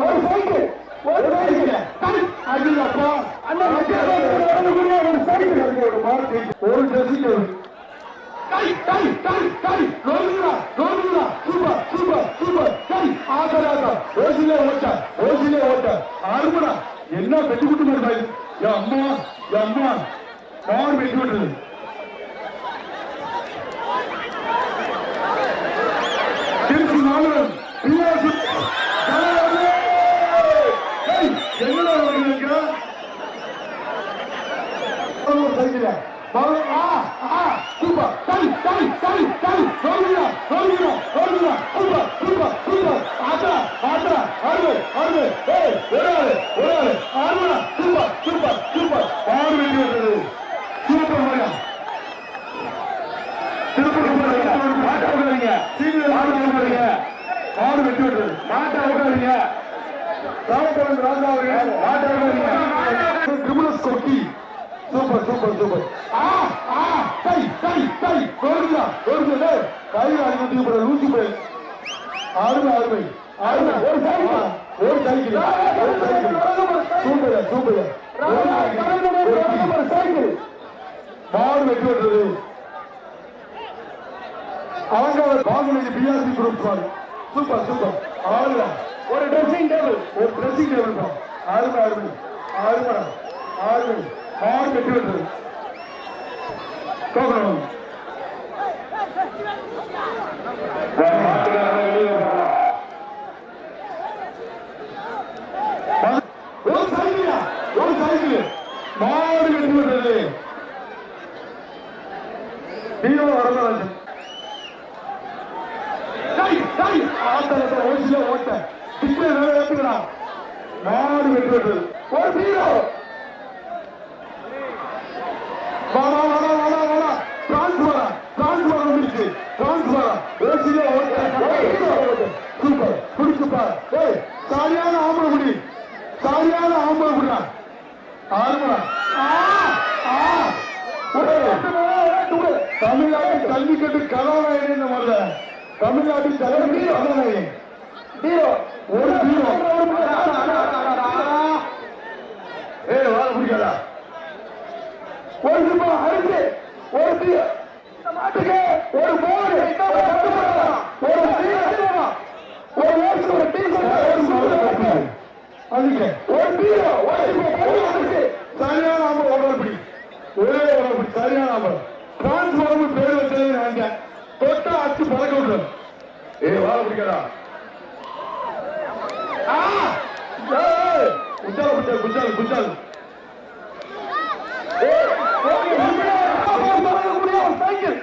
ஒரு சைக்கிள் ஒரு சைக்கிள். அடிப்பா அந்த வரக்கூடிய ஒரு சைக்கிள் ஒரு மார்க் ஒரு கை கை கை கை சூப்பர் சூப்பர் சூப்பர். கை ஓசிலே ஓட்ட ஓசிலே ஓட்ட. என்ன வெட்டி விட்டு என் அம்மா என் அம்மா. மாடு வெட்டி விட்டுறது திருச்சி மாநிலம் பிஆர்சி என்னடா வருகிறீங்க ஒரு சைக்கிள் ஆ ஆ சூப்பர் கை கை கை கை ரோலிங்களா ரோலிங்களா ரோலிங்களா சூப்பர் சூப்பர் சூப்பர் ஆட்டா ஆட்டா ஆடு ஆடு ஏய் ஒரு ஆளு ஒரு ஆளு ஆடுடா சூப்பர் சூப்பர் சூப்பர் ஆடு வெட்டி விட்டது சூப்பர் மரியா திருப்பதி மாட்டை விடாதீங்க சீனியர் ஆடு விடாதீங்க ஆடு வெட்டி விட்டது மாட்டை விடாதீங்க ராமபுரம் ராஜா அவர்கள் மாட்டை விடாதீங்க கிரிமினல்ஸ் கொட்டி சூப்பர் சூப்பர் சூப்பர். ஆ ஆ கை கை கை கோருங்க கோருங்க கை அடிக்கடி போற லூசி போய் அருமை அருமை அருமை ஒரு சைக்கிள். ஒரு சைக்கிள். ஒரு சைக்கிள். Super super. ஒரு சைக்கிள். மாடு வெட்டி விடுறது அவங்க பாகுபலி பிஆர்சி குரூப் பாரு. Super super. ஆளுடா ஒரு ட்ரெஸ்ஸிங் டேபிள் ஒரு ட்ரெஸ்ஸிங் டேபிள் தான் அருமை அருமை அருமை அருமை மாடு வெட்டி விடுறது கோகுலம் ஒரு சைக்கிளா ஒரு சைக்கிள் மாடு வெட்டி விடுறது ஹீரோ வரதராஜன் டேய் டேய் ஆத்தலத்தை ஓசில ஓட்ட டிஸ்பிளே வேற ஏத்துக்கடா மாடு வெட்டி விடுறது ஒரு ஹீரோ வாடா வாடா வாடா வாடா டிரான்ஸ்பரா டிரான்ஸ்பர் வந்துருச்சு டிரான்ஸ்பரா ஓசில ஓட்ட சூப்பர் குடிச்சுப்பா ஏய் சரியான ஆம்பளை குடி சரியான ஆம்பளை குடிடா ஆறுமடா ஆ. ஆ தமிழ்நாட்டு கல்வி கட்டு கதாநாயகன் முதல்ல? தமிழ்நாட்டின் கதாநாயகன். ஹீரோ. ஒரு ஹீரோ. ஏய் வாழ ஒரு ரூபாய் அரிசி. ஒரு மாட்டுக்கு ஒரு போர்டு ஒரு ஒரு ஓசி ஒரு டீ ஒரு அதுக்கு ஒரு பீரோ ஒரு அரிசி சரியான சரியான டிரான்ஸ்ஃபார்மர் பேர் தொட்டா அச்சு பறக்க வாழ குச்சால சைக்கிள்.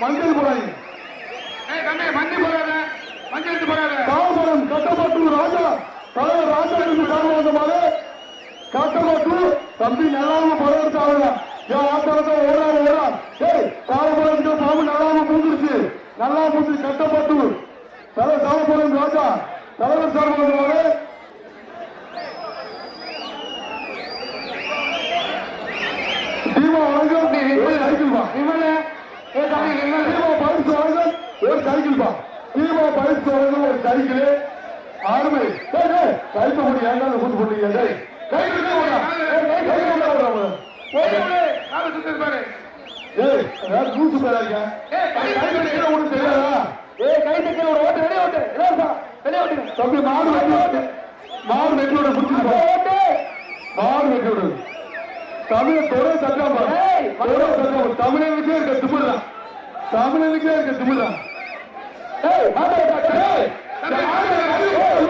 மஞ்சள் போடாதீங்க காவபுரம் கட்டப்பட்டு ராஜா தலைவர் ராஜா இருந்து காரணம் வந்த தம்பி நல்லாம பறந்து ஆடுங்க என் ஆட்டத்தை ஓடாது ஏய் காவபுரத்துக்கு பாம்பு நல்லாம பூந்துருச்சு நல்லா பூந்து கட்டப்பட்டு தலை காவபுரம் ராஜா தலைவர் சார் வந்த மாதிரி தீபா வணக்கம் ஒரு சைக்கிள் பா தீபா பரிசு வழங்கும் ஒரு சைக்கிள் பா தீபா பரிசு ஒரு சைக்கிள் டேய், கைத்த முடி ஏன்டா கூட்டு போட்டீங்க கை கை ஏய் வேற லூசு பேராங்க கை கட்டி கீழே ஒண்ணு தெரியாதா ஏய் கை தட்டி ஒரு ஓட்டு வெளியே ஓட்டு. இலவசம் வெளியே ஓட்டுங்க தம்பி மாடு வெட்டி. மாடு ஓட்டு மாடு வெட்டி விடு தமிழ் தொலை சட்டம் ஏய், தொலை சட்டம் தமிழனுக்கே இருக்க திமிழ் தமிழனுக்கே இருக்க திமிழ் ஏய் ஓட்டு ஏய், ஆடு, ஏய்,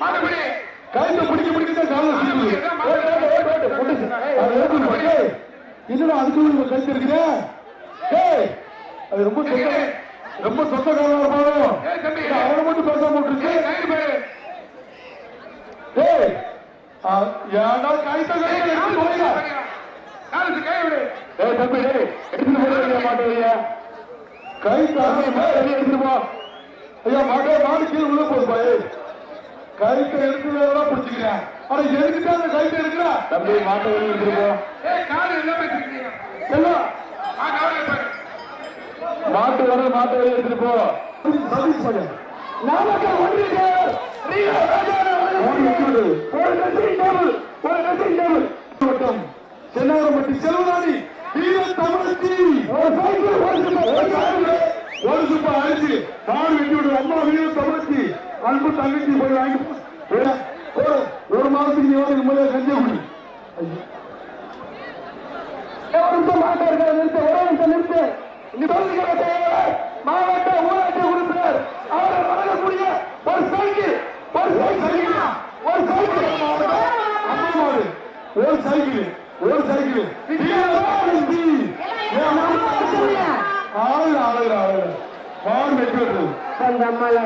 ஓட்டு கைத்த பிடிக்க பிடிக்க காலம். ஓட்டு ஓட்டு ஓட்டு ஓட்டு. ஓட்டு அது. ஏய், என்னடா அதுக்கு ஒரு கழுத்து இருக்குதே ஏய் அது ரொம்ப சொந்த ரொம்ப சொந்த காலம் அவனை மட்டும் பேசாம விட்டுருச்சு. ஏய் ஆ, ஏன்டா கைத்த கைத்த எடுத்து போறீங்க ஏய் தம்பி ஏய் எடுத்துட்டு போறீங்க மாட்டேங்க கை தாங்க மேல எடுத்துட்டு போ. ஐயா மாட்டே மாடு கீழே உள்ள போகுது பாய் கழுத்தை எடுக்கிறதா பிடிச்சிக்கிறேன். ஆனா எதுக்கு அந்த கழுத்தை எடுக்கிற? தம்பி மாட்டை வெளியே பாரு. மாட்டு வர மாட்டு வெளியே எடுத்துட்டு போ. சதீஷ் பையன். நாமக்கல் ஒன்றிய. ஒரு ட்ரெஸ்ஸிங் டேபிள் ஒரு ட்ரெஸ்ஸிங் டேபிள் வட்டம் சென்னாரம்பட்டி செல்வராணி வீர தமிழச்சி ஒரு சைக்கிள் ஒரு சிப்பம், ஒரு சைக்கிள் ஒரு சுப்பா அரிசி மாடு வெட்டி விடு அம்மா வீர தமிழச்சி அன்பு தங்கச்சி போய் வாங்கி வந்து நிம்மதியா கஞ்சிய குடி. ஒரு நிமிஷம் மாட்டார்கள். நிறுத்த ஒரே நிமிஷம் நிறுத்து. நீ சொல்லுகிற செயலாளர் மாவட்ட ஊராட்சி உறுப்பினர் அவரை வழங்கக்கூடிய ஒரு சைக்கிள் ஒரு சைக்கிள் ஒரு சைக்கிள். ஒரு சைக்கிள் ஒரு சைக்கிள். வீர தமிழச்சி ஏன் ஆளு ஆளு ஆளு மாடு வெட்டி விடுறது அந்த அம்மால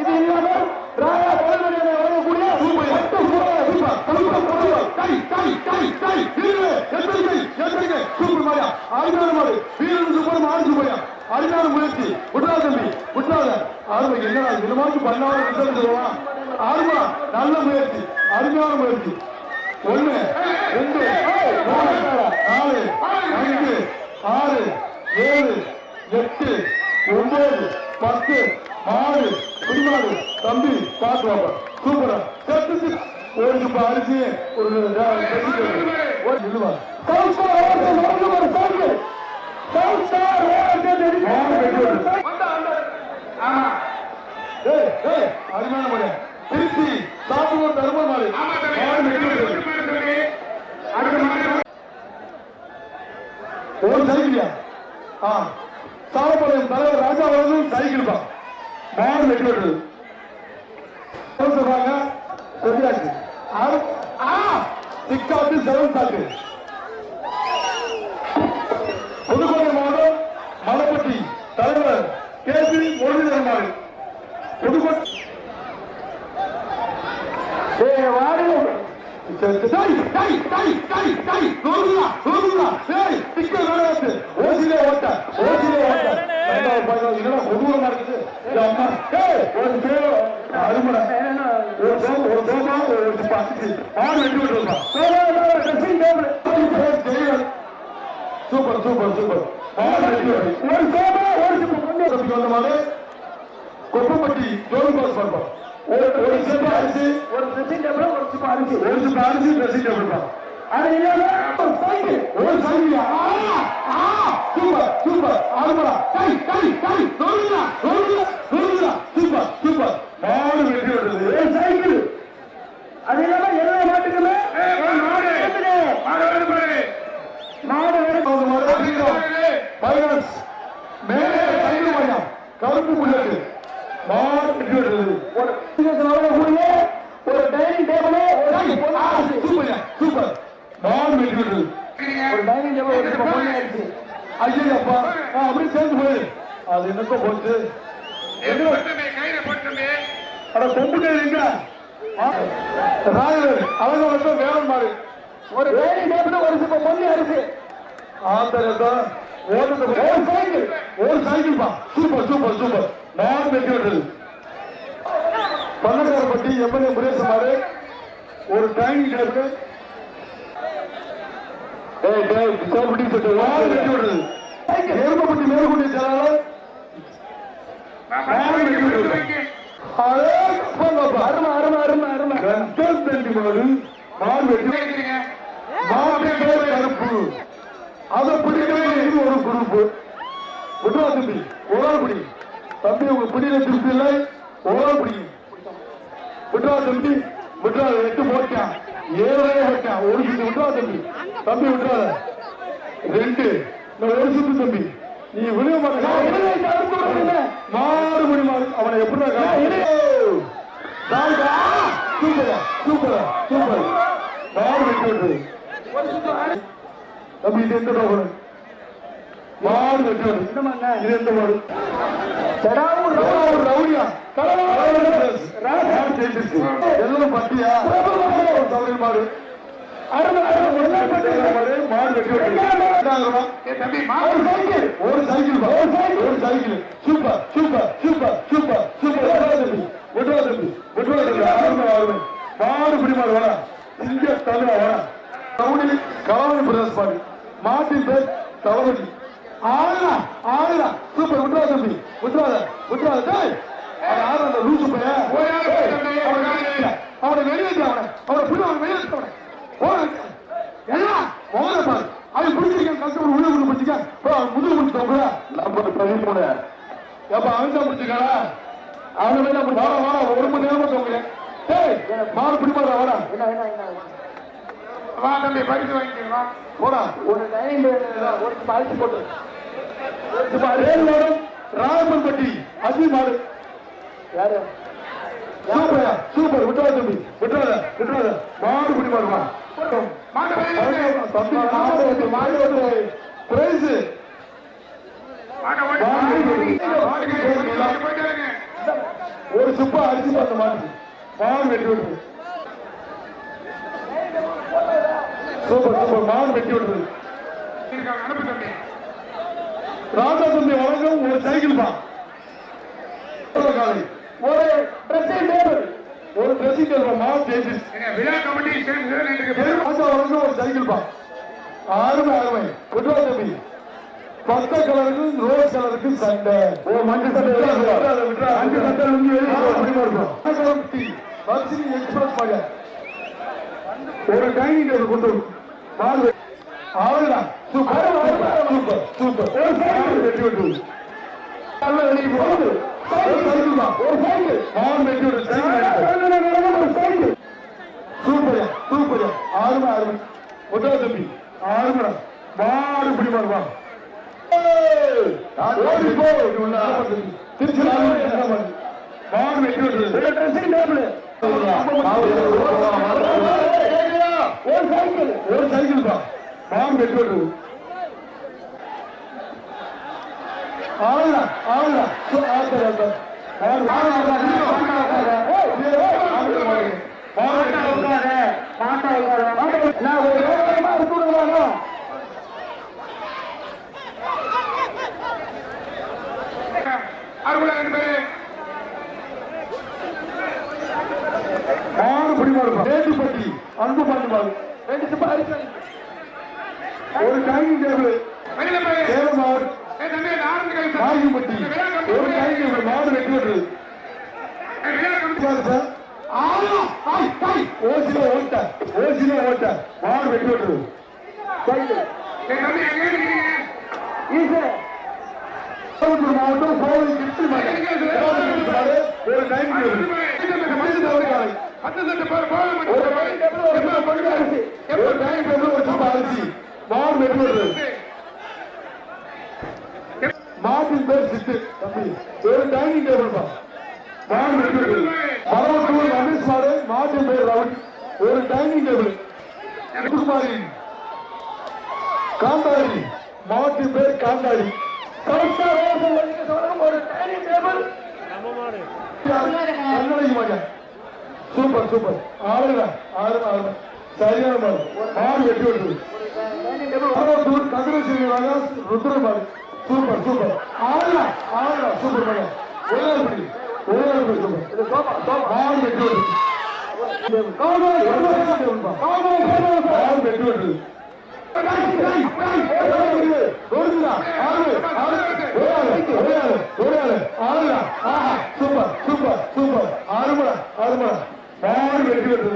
இது இல்லாமல் ராயா பழமொழியை வழங்கக்கூடிய சூப்பர் மொத்த சூழல் சூப்பர் சூப்பர் சூப்பர் கை கை கை கை. வீரே எச்சரிக்கை எச்சரிக்கை சூப்பர் மாயா. அருமையான மாடு. வீரன் சூப்பர் மாடு அருமையான முயற்சி. விட்றாத தம்பி விட்றாத. அருமை என்னடா இந்த மாதிரி பண்ணாத ரிசல்ட் அருமா நல்ல முயற்சி. அருமையான முயற்சி. ஒண்ணு ரெண்டு மூணு நாலு அஞ்சு ஆறு ஏழு எட்டு ஒன்பது பத்து ஆறு. குடிமாடு தம்பி பார்த்து சூப்பரா. ஒரு அரிசி ஒரு ஒரு இல்லவா சவுத் ஸ்டார் ஓட்டு வழங்கும் ஒரு சைக்கிள் சவுத் ஸ்டார் ஓட்டு தெரிவிக்கும் ஆமா ஏய் ஏய் அருமையான மாடு திருச்சி சாப்பிடுவோம் தர்ம மாடு மாடு வெட்டி விடுறது. ஒரு சைக்கிளியா ஆ சாலப்பாளையம் தலைவர் ராஜா அவர்களும் சைக்கிள் தான் மாடு வெட்டி விடுறது என்ன சொல்றாங்க சொல்லியாச்சு ஆறு- ஆ சிக்காட்டு செவன் சாக்கு புதுக்கோட்டை மாவட்டம் மலைப்பட்டி தலைவர் கேசி முரளிதரன் மாடு புதுக்கோட்டை ஏய் வாடி டேய், டேய், டேய், டேய், டேய், நோடுங்களா, நோடுங்களா, டேய், திக்க வேணாத்து. ஓசிலே ஓட்ட, ஓசிலே ஓட்ட. ரெண்டாவது பாய்க்கால், என்னடா கொடூரமா இருக்குது? டேய், ஒரு அருமடா. ஒரு சேவ, ஒரு சேவ, ஒரு சிப்பா, அடிச்சு. ஆடு வெட்டி விட்டுருந்தா. ட்ரெஸ்ஸிங் டேபிள் ஏய், ஜெயலலிதா. Super super super. ஒரு சோபா ஒரு சிப்பம் கொண்டு தம்பிக்கு வந்த மாதிரி கொப்பப்பட்டி ஜோதி பாஸ் பார்ப்போம் ஒரு ஒரு சேப்பா அரிசி ஒரு ட்ரெஸ்ஸிங் டேபிள் ஒரு சிப்பம் அரிசி ஒரு சிப்பா அரிசி ட்ரெஸ்ஸிங் டேபிள் தான் அது இல்லாம ஒரு சைக்கிள் ஒரு சைக்கிளா ஆ ஆ சூப்பர் சூப்பர் ஆடுமடா டை டை டை நோடுடா நோடுடா நோடுடா சூப்பர் சூப்பர் மாடு வெட்டி விடுறது சைக்கிள் அது இல்லாம எல்லா மாட்டுக்குமே மாடு மாடு வேற அவங்க மாடு வெட்டிக்கிறோம் ஃபைனான்ஸ் மேலே சைக்கிள் மையம் கருப்பு விடுறது ஒரு டைனிங் டேபிள் சூப்பர் சூப்பர் வெட்டி விடுறது ஒரு டைனிங் டேபிள் ஒரு பொண்ணு அரிசி ஐயப்பா அப்படியே சேர்ந்து போயிரு அது என்னத்த போச்சு? அட கொம்புட்டே எங்க ராயவர் அவங்க மட்டும் வேணும் மாறு ஒரு டைனிங் டேபிள் ஒரு சிப்பம் பொண்ணு அரிசி. ஆந்திரத்தை ஓட்டத்தை ஒரு சைக்கிள் ஒரு சைக்கிள் பா. சூப்பர் சூப்பர் சூப்பர் நான் வெட்டி விட்டது பள்ளக்காரப்பட்டி எம்எல்ஏ முரேசமாறு ஒரு டைனிங் டேபிள் ஏய் டேய் சோப்பட்டி சொல்லிட்டு நான் வெட்டி விட்டது எருமப்பட்டி மேற்கொண்டு செயலாளர் நான் அதே அப்பா அருமை அருமை அருமை அருமை. வெட்டி மாடு பேர் கருப்பு. அதை பிடிக்கிறது இது ஒரு குரூப்பு விட்டுவா தம்பி ஒரு பிடி தம்பி உங்க பிடியில திருப்தி இல்லை. ஒரு பிடி விட்டுவா தம்பி விட்டுவா எட்டு போட்டான். ஏழே போட்டான். ஒரு சுத்து விட்டுவா தம்பி தம்பி விட்டுவாத ரெண்டு ஒரு சுத்து தம்பி. நீ விழுக மாட்டேன். மாறு முடி மாறு அவனை எப்படி சூப்பரா. சூப்பரா. சூப்பர். மாறு வெட்டி தவறு மாடு அருமை அருமை. எல்லாம் மாடு. பட்டு மாடு? வெட்டி விட்டுறது தம்பி ஒரு சைக்கிள். ஒரு சைக்கிள் பா. ஒரு cycle. Super super super super super விட்றா தம்பி விட்றா தம்பி விட்றா அருமை மாடு பிடிமாறு வர சிங்க தலைவா வர கவுனி கலவை பிரதேச பாடி மாட்டின் பேர் தளபதி ஆளுடா ஆளுடா சூப்பர் விட்டுறாத தம்பி விட்டுறாத விட்டுறாத டேய் அவன் யாரு அந்த லூசு பையன் அவனை வெளியேற்ற அவனை அவனை புள்ள அவனை வெளியேற்ற அவனை போன எல்லாம் மோத பாரு அவன் பிடிச்சிருக்கேன் கஷ்டப்பட்டு உள்ள கொண்டு பிடிச்சிக்க போ அவன் முதுகு பிடிச்சிட்டோம் நம்ம பதிமூணு எப்ப அவன் தான் பிடிச்சிருக்கானா அவனை வேணா வாடா வாடா ஒரு மணி நேரமா தோங்குறேன் டேய் மாடு பிடிமாடா வாடா. என்ன என்ன என்ன? வா தம்பி பரிசு வாங்கிக்கிறா போடா. ஒரு டைனிங் ஒரு அரிசி போட்டு. மாடம் ராமன்பட்டி அஜி மாடு யாரு? சூப்பரா சூப்பர். விட்டுறாத தம்பி. விட்டுறாத விட்டுறாத. மாடு பிடி மாடுமா தம்பி மாடு வந்து மாடு வந்து பிரைஸ் ஒரு சுப்பா அரிசி பார்த்த மாட்டுக்கு மாடு வெட்டி விடுறது சூப்பர் சூப்பர். மாடு வெட்டி விடுறது ராஜா தம்பி வழங்கும் ஒரு சைக்கிள் தான் ஒரு ட்ரெஸ்ஸிங் டேபிள் ஒரு ட்ரெஸ்ஸிங் டேபிள் மாவு ஜெயிச்சு. ராஜா வழங்கும் ஒரு சைக்கிள் பா. அருமை அருமை விட்டுவா தம்பி. பத்த கலருக்கு ரோஸ் கலருக்கு சண்டை. ஓ மஞ்சள் சட்டை. மஞ்சள் சட்டை வந்து வெளியே பஸ்ஸிங் எக்ஸ்பிரஸ் பாங்க ஒரு டைனிங் டேபிள் கொண்டு. மாடு ஆளுடா சூப்பர். சூப்பர். சூப்பர். ஒரு சைக்கிள் வெட்டி விட்டு நல்ல வெளியே போகுது ஒரு சைக்கிள் தான் ஒரு சைக்கிள் மாடு வெட்டி விட்டு சைக்கிள் சூப்பர். சூப்பர். ஆறுமா ஆறுமா. முதல் தம்பி. ஆறுமடா. மாடு பிடி மாடுவா ஓடி போ. திருச்சி மாடு வெட்டி ஒரு சைக்கிள் ஒரு சைக்கிள் தான் மாடு வெட்டி விட்டு ஆளா ஆளா ஆத்தர் ஆத்தர் நான் ஒரு வேகமா இருக்கணும்னாலும் வேட்டுப்பட்டி அன்பு மாடு ரெண்டு அரிசி ஒரு டைனிங் டேபிள் மாடு நாயகம்பட்டி ஒரு டைனிங் டேபிள் மாடு வெட்டி தாய் ஓசில ஓட்ட ஓசில ஓட்ட. மாடு வெட்டி கோயம்புத்தூர் மாவட்டம் கோவை கிருஷ்ண மாடு ஒரு டைனிங் ஒரு காலை ஒரு டைனிங் டேபிள். ஒரு கிலோ பொண்ணு அரிசி ஒரு டைனிங் டேபிள் ஒரு சும்மா அரிசி மாடு. வெட்டி விட்டுறது மாட்டின் பேர் சித்து தம்பி ஒரு டைனிங் டேபிள் தான் மாடு வெட்டி விட்டுறது மரவட்டூர் ரமேஷ் மாடு மாட்டின் பேர் ரவுடி ஒரு டைனிங் டேபிள் குமாரி காந்தாரி மாட்டின் பேர் காந்தாரி கரெக்டா ஒரு டைனிங் டேபிள் கண்ணழகி மகன் சூப்பர் சூப்பர். ஆளுங்க ஆளுங்க ஆளுங்க சரியான மாடு ஆறு வெட்டி விட்டுறது டைனிங் டேபிள் மரவட்டூர் கதிரசீனிவாக ருத்ரமாடு சூப்பர் சூப்பர். ஆளுங்க ஆளுங்க சூப்பர் மகன் ஒரே படி ஒரே படி சூப்பர். இது சோபா சோபா மாடு வெட்டி விட்டுறது காவல் காவல் காவல் மாடு வெட்டி விட்டுறது சூப்பர் சூப்பர் சூப்பர் ஆறுமடா ஆறுமடா மாடு வெட்டி விட்டுறது super super super dressing table மாடு வெட்டி விட்டுறது ஒரு டைனிங் டேபிள் ஒரு ஒரு நாற்பது வெளி மாவட்டம்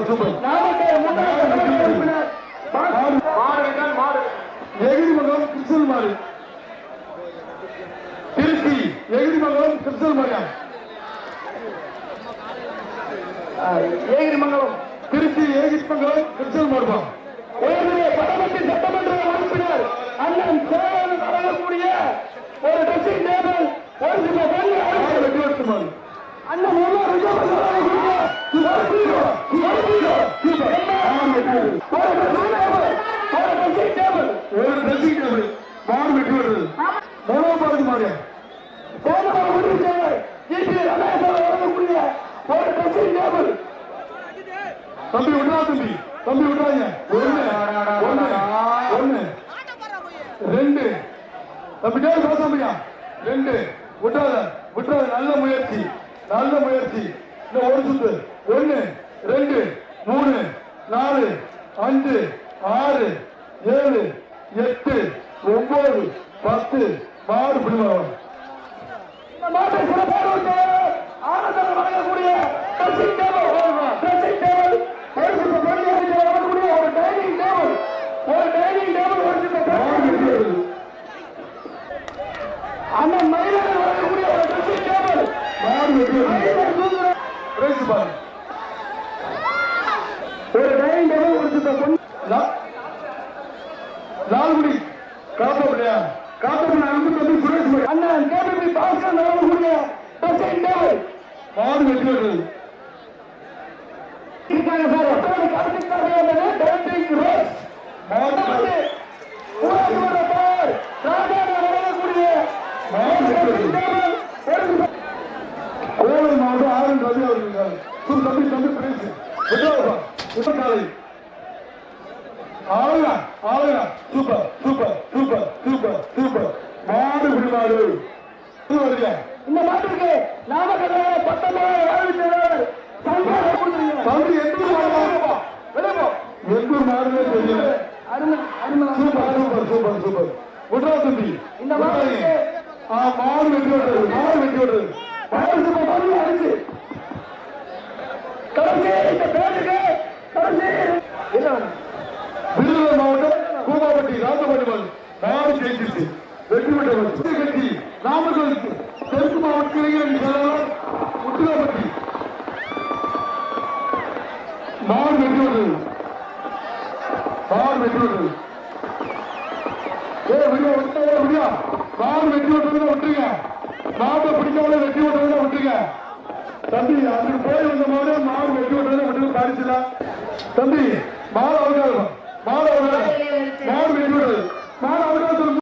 எகிரிமங்கலம் கிருஷ்ணல் மாடு திருச்சி எகிரிமங்கலம் கிருஷ்ணல் மாரியா ஏகிரிமங்கலம் திருச்சி ஏகிரிமங்கலம் உயர்நிலை பட்டமன்ற சட்டமன்ற உறுப்பினர் அண்ணன் சேவன் வழங்கக்கூடிய ஒரு ட்ரெஸ்ஸிங் டேபிள் ஒரு சில பொருள் மாடு வெட்டி விட்டு மாடு அண்ணன் ட்ரெஸ்ஸிங் டேபிள் தம்பி விட்றா தம்பி தம்பி விட்றாங்க ஒண்ணு ஒண்ணு ஒண்ணு ரெண்டு தம்பி கேள் பேசாமையா ரெண்டு விட்டாத விட்டாத நல்ல முயற்சி நல்ல முயற்சி. இன்னும் ஒரு சுத்து. ஒண்ணு ரெண்டு மூணு நாலு அஞ்சு ஆறு ஏழு எட்டு ஒன்பது பத்து மாறு பிடிவாரம் இந்த சிறப்பாக ஆனந்தம் வழங்கக்கூடிய ட்ரெஸ்ஸிங் டேபிள் ட்ரெஸ்ஸிங் டேபிள் ஒரு டைனிங் டேபிள் ஒரு டைனிங் டேபிள் ஒரு சில பள்ளிகளுக்கு அண்ணன் மயிலாக வழங்கக்கூடிய ஒரு டேபிள் பிரைஸ் பாருங்க ஒரு டைனிங் டேபிள் பொண்ணு. லால்குடி காத்தப்படியா காத்தப்படி சுரேஷ் பாய் அண்ணன் கேபிபி பாஸ்கர் வழங்கக்கூடிய ட்ரெஸ்ஸிங் டேபிள். மாறு வெற்றி பெற்றது இருக்காங்க சார் ஒற்றோடு கருத்துக்காக ரோஸ் வந்து ஊராட்சி மன்ற தலைவர் ராஜாங்க வழங்கக்கூடிய மாறு வெற்றி ட்ரெஸ்ஸிங் பெற்றது டேபிள் ஒரு கோவை மாவட்டம் ஆரன் ரவி அவர்கள் சும் தம்பி தம்பி பிரைஸ் விட்டாவா விட்ட காலை ஆளுங்க ஆளுங்க super super super super super மாடு பிடிமாடு வருங்க இந்த நாட்டிற்கு நாமக்கல் பத்தொன்பது வாழ்வித்தவர் சந்தோஷம் கொடுத்துருங்க தம்பி எந்தூர் மாடு. எந்தூர் மாடுமே தெரியல. சூப்பர். சூப்பர் சூப்பர் சூப்பர் விட்றா தம்பி இந்த மாட்டுக்கு ஆ மாடு வெட்டி விடுறது. மாடு வெட்டி விடுறது. பரிசு பதவி அரிசி கடைசி இந்த பேருக்கு கடைசி என்ன வேணும் விருதுநகர் மாவட்டம் கூமாப்பட்டி ராஜபாடி மாடு ஜெயிச்சிச்சு வெற்றி பெற்ற கட்சி நாமக்கல் தெற்கு மாவட்ட இளைஞரணி செயலாளர் முத்துகாப்பட்டி மாடு வெற்றி பெற்றது. மாடு வெற்றி பெற்றது. ஏ விடியா விடியா மாடு வெற்றி பெற்றதுல விட்டுருங்க. மாட்டை பிடிக்காமல வெற்றி பெற்றதுல விட்டுருங்க. தம்பி அதுக்கு போய் வந்த மாடு மாடு வெற்றி பெற்றதுல விட்டு பாடிச்சுல தம்பி மாடு அவகாசம் மாடு அவகாசம் மாடு வெட்டி விடுறது மாடு அவகாசம்